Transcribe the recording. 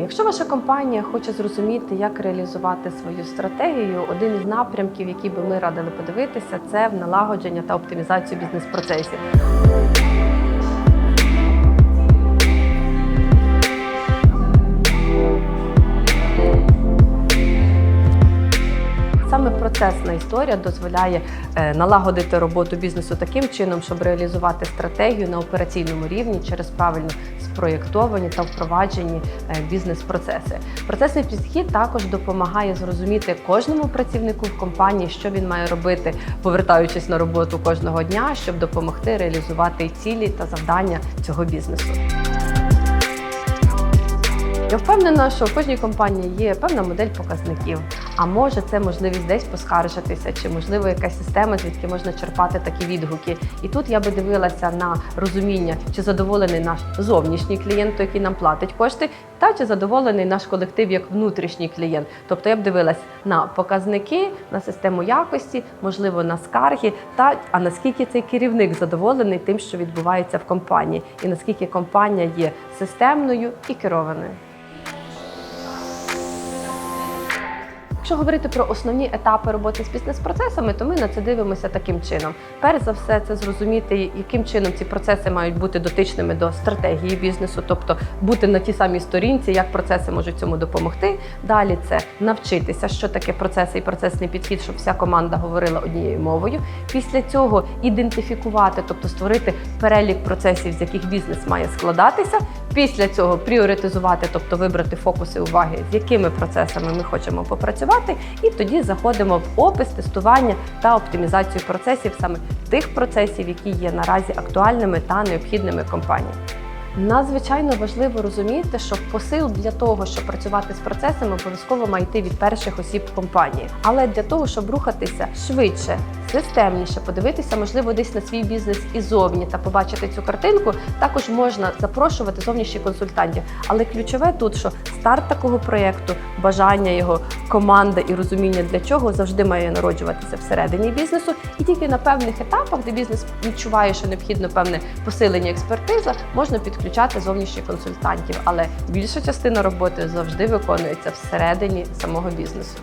Якщо ваша компанія хоче зрозуміти, як реалізувати свою стратегію, один із напрямків, який би ми радили подивитися, це в налагодження та оптимізацію бізнес-процесів. Процесна історія дозволяє е, налагодити роботу бізнесу таким чином, щоб реалізувати стратегію на операційному рівні через правильно спроєктовані та впроваджені е, бізнес-процеси. Процесний підхід також допомагає зрозуміти кожному працівнику в компанії, що він має робити, повертаючись на роботу кожного дня, щоб допомогти реалізувати цілі та завдання цього бізнесу. Я впевнена, що в кожній компанії є певна модель показників. А може, це можливість десь поскаржитися, чи можливо якась система, звідки можна черпати такі відгуки. І тут я би дивилася на розуміння, чи задоволений наш зовнішній клієнт, який нам платить кошти, та чи задоволений наш колектив як внутрішній клієнт. Тобто я б дивилась на показники, на систему якості, можливо, на скарги, та а наскільки цей керівник задоволений тим, що відбувається в компанії, і наскільки компанія є системною і керованою. Якщо говорити про основні етапи роботи з бізнес-процесами, то ми на це дивимося таким чином. Перш за все, це зрозуміти, яким чином ці процеси мають бути дотичними до стратегії бізнесу, тобто бути на тій самій сторінці, як процеси можуть цьому допомогти. Далі це навчитися, що таке процеси і процесний підхід, щоб вся команда говорила однією мовою. Після цього ідентифікувати, тобто створити перелік процесів, з яких бізнес має складатися. Після цього пріоритизувати, тобто вибрати фокуси уваги, з якими процесами ми хочемо попрацювати, і тоді заходимо в опис, тестування та оптимізацію процесів, саме тих процесів, які є наразі актуальними та необхідними компанії. Надзвичайно важливо розуміти, що посил для того, щоб працювати з процесами, обов'язково має йти від перших осіб компанії. Але для того, щоб рухатися швидше, системніше, подивитися, можливо, десь на свій бізнес іззовні та побачити цю картинку, також можна запрошувати зовнішніх консультантів. Але ключове тут, що старт такого проєкту, бажання його, команда і розуміння для чого завжди має народжуватися всередині бізнесу, і тільки на певних етапах, де бізнес відчуває, що необхідно певне посилення експертиза, можна підключати зовнішніх консультантів. Але більша частина роботи завжди виконується всередині самого бізнесу.